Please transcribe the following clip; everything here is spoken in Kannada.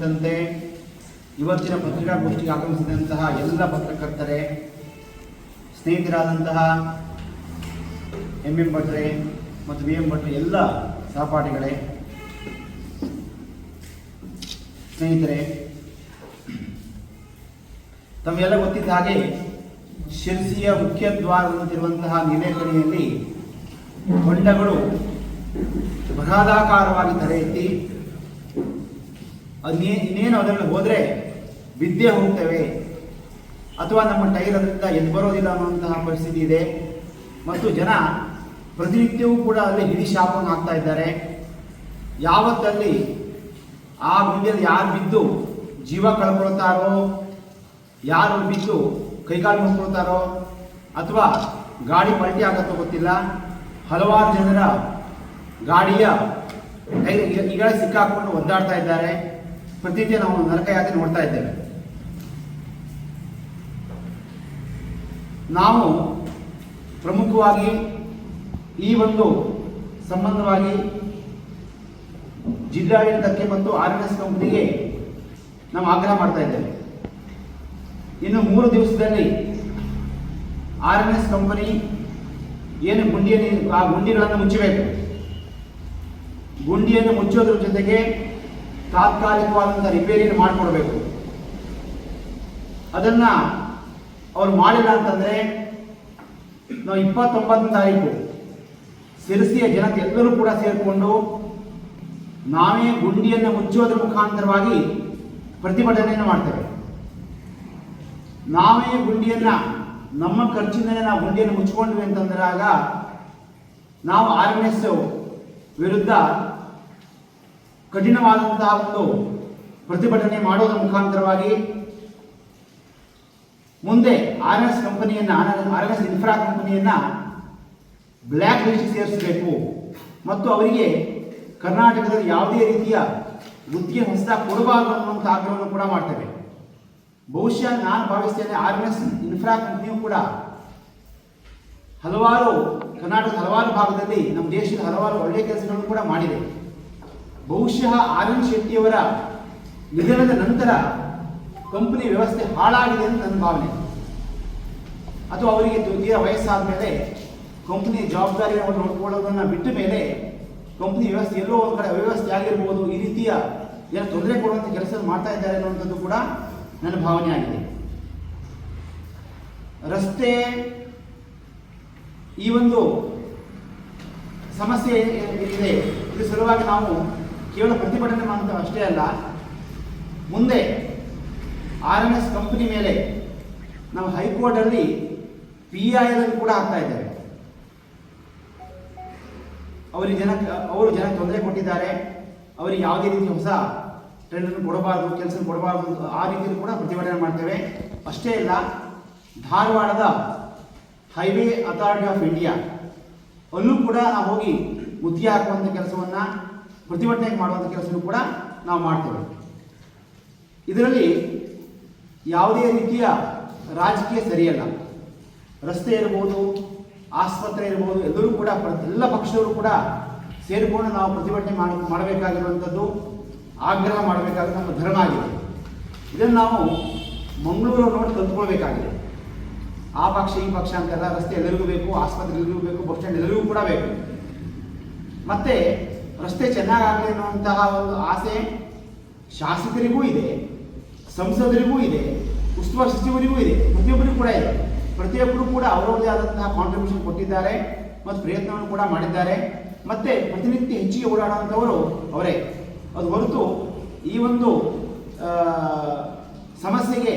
ಕುರಿತಂತೆ ಇವತ್ತಿನ ಪತ್ರಿಕಾಗೋಷ್ಠಿಗೆ ಆಗಮಿಸಿದಂತಹ ಎಲ್ಲ ಪತ್ರಕರ್ತರೆ, ಸ್ನೇಹಿತರಾದಂತಹ ಎಂ ಎಂ ಭಟ್ರೆ ಮತ್ತು ವಿ ಎಂ ಭಟ್ರೆ ಎಲ್ಲ ಸಹಪಾಠಿಗಳೇ, ಸ್ನೇಹಿತರೆ ತಮಗೆಲ್ಲ ಗೊತ್ತಿದ್ದ ಹಾಗೆ ಶಿರ್ಸಿಯ ಮುಖ್ಯ ದ್ವಾರದಂತಿರುವಂತಹ ನೀಲೇಕಣಿಯಲ್ಲಿ ಹೊಂಡಗಳು ಬೃಹದಾಕಾರವಾಗಿ ತಲೆ ಎತ್ತಿ ಅದ್ನೇ ಇನ್ನೇನು ಅದರಲ್ಲಿ ಹೋದರೆ ಬಿದ್ದೇ ಹೋಗ್ತೇವೆ ಅಥವಾ ನಮ್ಮ ಟೈರ್ ಅದರಿಂದ ಎದ್ದು ಬರೋದಿಲ್ಲ ಅನ್ನುವಂತಹ ಪರಿಸ್ಥಿತಿ ಇದೆ. ಮತ್ತು ಜನ ಪ್ರತಿನಿತ್ಯವೂ ಕೂಡ ಅಲ್ಲಿ ಹಿಡಿ ಶಾಪನ್ನು ಹಾಕ್ತಾ ಇದ್ದಾರೆ. ಯಾವತ್ತಲ್ಲಿ ಆ ಗುಂಡಿಯಲ್ಲಿ ಯಾರು ಬಿದ್ದು ಜೀವ ಕಳ್ಕೊಳ್ತಾರೋ, ಯಾರು ಬಿದ್ದು ಕೈಕಾಲು ಮುಚ್ಕೊಳ್ತಾರೋ, ಅಥವಾ ಗಾಡಿ ಪಲ್ಟಿ ಆಗತ್ತೋ ಗೊತ್ತಿಲ್ಲ. ಹಲವಾರು ಜನರ ಗಾಡಿಯ ಈಗಾಗಲೇ ಈಗ ಸಿಕ್ಕಾಕೊಂಡು ಒದ್ದಾಡ್ತಾ ಇದ್ದಾರೆ. ಪ್ರತಿನಿತ್ಯ ನಾವು ನರಕಯಾತ್ರೆ ನೋಡ್ತಾ ಇದ್ದೇವೆ. ನಾವು ಪ್ರಮುಖವಾಗಿ ಈ ಒಂದು ಸಂಬಂಧವಾಗಿ ಜಿಲ್ಲಾಡಳಿತಕ್ಕೆ ಮತ್ತು ಆರ್ ಎನ್ ಎಸ್ ಕಂಪನಿಗೆ ನಾವು ಆಗ್ರಹ ಮಾಡ್ತಾ ಇದ್ದೇವೆ. ಇನ್ನು ಮೂರು ದಿವಸದಲ್ಲಿ ಆರ್ ಎನ್ ಎಸ್ ಕಂಪನಿ ಏನು ಗುಂಡಿಯನ್ನು ಆ ಗುಂಡಿಗಳನ್ನು ಮುಚ್ಚಬೇಕು. ಗುಂಡಿಯನ್ನು ಮುಚ್ಚೋದ್ರ ಜೊತೆಗೆ ತಾತ್ಕಾಲಿಕವಾದಂಥ ರಿಪೇರಿಯನ್ನು ಮಾಡಿಕೊಡ್ಬೇಕು. ಅದನ್ನ ಅವ್ರು ಮಾಡಿಲ್ಲ ಅಂತಂದ್ರೆ ನಾವು ಇಪ್ಪತ್ತೊಂಬತ್ತನೇ ತಾರೀಕು ಸಿರಸಿಯ ಜನತೆ ಎಲ್ಲರೂ ಕೂಡ ಸೇರಿಕೊಂಡು ನಾವೇ ಗುಂಡಿಯನ್ನು ಮುಚ್ಚೋದ್ರ ಮುಖಾಂತರವಾಗಿ ಪ್ರತಿಭಟನೆಯನ್ನು ಮಾಡ್ತೇವೆ. ನಾವೇ ಗುಂಡಿಯನ್ನ, ನಮ್ಮ ಖರ್ಚಿನಲ್ಲೇ ನಾವು ಗುಂಡಿಯನ್ನು ಮುಚ್ಚಿಕೊಂಡ್ವಿ ಅಂತಂದ್ರಾಗ ನಾವು ಆರ್ ಎಸ್ ವಿರುದ್ಧ ಕಠಿಣವಾದಂತಹ ಒಂದು ಪ್ರತಿಭಟನೆ ಮಾಡೋದ್ರ ಮುಖಾಂತರವಾಗಿ ಮುಂದೆ ಆರ್ ಎಸ್ ಕಂಪನಿಯನ್ನ, ಆರ್ ಎಸ್ ಇನ್ಫ್ರಾ ಕಂಪನಿಯನ್ನ ಬ್ಲ್ಯಾಕ್ ಲಿಸ್ಟ್ ಸೇರಿಸಬೇಕು. ಮತ್ತು ಅವರಿಗೆ ಕರ್ನಾಟಕದಲ್ಲಿ ಯಾವುದೇ ರೀತಿಯ ಗುತ್ತಿಗೆ ಹೊಸ ಕೊಡಬಾರದು ಅನ್ನುವಂಥ ಆಗ್ರಹವನ್ನು ಕೂಡ ಮಾಡ್ತೇವೆ. ಬಹುಶಃ ನಾನು ಭಾವಿಸ್ತೇನೆ ಆರ್ ಎಸ್ ಇನ್ಫ್ರಾ ಕಂಪನಿಯು ಕೂಡ ಹಲವಾರು ಕರ್ನಾಟಕದ ಹಲವಾರು ಭಾಗದಲ್ಲಿ ನಮ್ಮ ದೇಶದ ಹಲವಾರು ಒಳ್ಳೆಯ ಕೆಲಸಗಳನ್ನು ಕೂಡ ಮಾಡಿದೆ. ಬಹುಶಃ ಆರ್ ಶೆಟ್ಟಿಯವರ ನಿಧನದ ನಂತರ ಕಂಪನಿ ವ್ಯವಸ್ಥೆ ಹಾಳಾಗಿದೆ ಅಂತ ನನ್ನ ಭಾವನೆ. ಅಥವಾ ಅವರಿಗೆ ತೀರ ವಯಸ್ಸಾದ ಮೇಲೆ ಕಂಪನಿ ಜವಾಬ್ದಾರಿಯನ್ನು ನೋಡ್ಕೊಳ್ಳೋದನ್ನು ಬಿಟ್ಟ ಮೇಲೆ ಕಂಪನಿ ವ್ಯವಸ್ಥೆ ಎಲ್ಲೋ ಒಂದು ಕಡೆ ಅವ್ಯವಸ್ಥೆ ಆಗಿರ್ಬೋದು, ಈ ರೀತಿಯ ಏನೋ ತೊಂದರೆ ಕೊಡುವಂಥ ಕೆಲಸ ಮಾಡ್ತಾ ಇದ್ದಾರೆ ಅನ್ನುವಂಥದ್ದು ಕೂಡ ನನ್ನ ಭಾವನೆ ಆಗಿದೆ. ರಸ್ತೆ ಈ ಒಂದು ಸಮಸ್ಯೆ ಇದೆ ಇದ್ರ ಸಲುವಾಗಿ ನಾವು ಕೇವಲ ಪ್ರತಿಭಟನೆ ಮಾಡುವಂಥ ಅಷ್ಟೇ ಅಲ್ಲ, ಮುಂದೆ ಆರ್ ಎನ್ ಎಸ್ ಕಂಪನಿ ಮೇಲೆ ನಾವು ಹೈಕೋರ್ಟಲ್ಲಿ ಪಿ ಐ ಎಲ್ ಕೂಡ ಆಗ್ತಾ ಇದ್ದಾರೆ ಅವರಿಗೆ ಜನ, ಅವರು ಜನ ತೊಂದರೆ ಕೊಟ್ಟಿದ್ದಾರೆ, ಅವರಿಗೆ ಯಾವುದೇ ರೀತಿ ಹೊಸ ಟೆಂಡರ್ ಕೊಡಬಾರ್ದು ಕೆಲಸ ಕೊಡಬಾರ್ದು ಆ ರೀತಿಯಲ್ಲಿ ಕೂಡ ಪ್ರತಿಭಟನೆ ಮಾಡ್ತೇವೆ. ಅಷ್ಟೇ ಇಲ್ಲ ಧಾರವಾಡದ ಹೈವೇ ಅಥಾರಿಟಿ ಆಫ್ ಇಂಡಿಯಾ ಅಲ್ಲೂ ಕೂಡ ನಾವು ಹೋಗಿ ಮುದ್ದಿ ಹಾಕುವಂಥ ಕೆಲಸವನ್ನು ಪ್ರತಿಭಟನೆ ಮಾಡುವಂಥ ಕೆಲಸವನ್ನು ಕೂಡ ನಾವು ಮಾಡ್ತೇವೆ. ಇದರಲ್ಲಿ ಯಾವುದೇ ರೀತಿಯ ರಾಜಕೀಯ ಸರಿಯಲ್ಲ. ರಸ್ತೆ ಇರ್ಬೋದು, ಆಸ್ಪತ್ರೆ ಇರ್ಬೋದು, ಎಲ್ಲರೂ ಕೂಡ ಎಲ್ಲ ಪಕ್ಷದವರು ಕೂಡ ಸೇರಿಕೊಂಡು ನಾವು ಪ್ರತಿಭಟನೆ ಮಾಡಿ, ಮಾಡಬೇಕಾಗಿರುವಂಥದ್ದು, ಆಗ್ರಹ ಮಾಡಬೇಕಾದ ನಮ್ಮ ಧರ್ಮ ಆಗಿದೆ. ಇದನ್ನು ನಾವು ಮಂಗಳೂರು ನೋಡಿ ತಂದುಕೊಳ್ಬೇಕಾಗಿದೆ ಆ ಪಕ್ಷ, ಈ ಪಕ್ಷ ಅಂತೆಲ್ಲ ರಸ್ತೆ ಎಲ್ಲರಿಗೂ ಬೇಕು, ಆಸ್ಪತ್ರೆ ಎಲ್ಲರಿಗೂ ಬೇಕು, ಬಸ್ ಸ್ಟ್ಯಾಂಡ್ ಎಲ್ಲರಿಗೂ ಕೂಡ ಬೇಕು. ಮತ್ತೆ ರಸ್ತೆ ಚೆನ್ನಾಗಾಗಲಿ ಅನ್ನುವಂತಹ ಒಂದು ಆಸೆ ಶಾಸಕರಿಗೂ ಇದೆ, ಸಂಸದರಿಗೂ ಇದೆ, ಉಸ್ತುವಾರಿ ಸಚಿವರಿಗೂ ಇದೆ ಪ್ರತಿಯೊಬ್ಬರಿಗೂ ಕೂಡ ಇದೆ. ಪ್ರತಿಯೊಬ್ಬರು ಕೂಡ ಅವರವರದೇ ಆದಂತಹ ಕಾಂಟ್ರಿಬ್ಯೂಷನ್ ಕೊಟ್ಟಿದ್ದಾರೆ ಮತ್ತು ಪ್ರಯತ್ನವನ್ನು ಕೂಡ ಮಾಡಿದ್ದಾರೆ. ಮತ್ತೆ ಪ್ರತಿನಿತ್ಯ ಹೆಚ್ಚಿಗೆ ಓಡಾಡುವಂಥವರು ಅವರೇ. ಅದು ಹೊರತು ಈ ಒಂದು ಸಮಸ್ಯೆಗೆ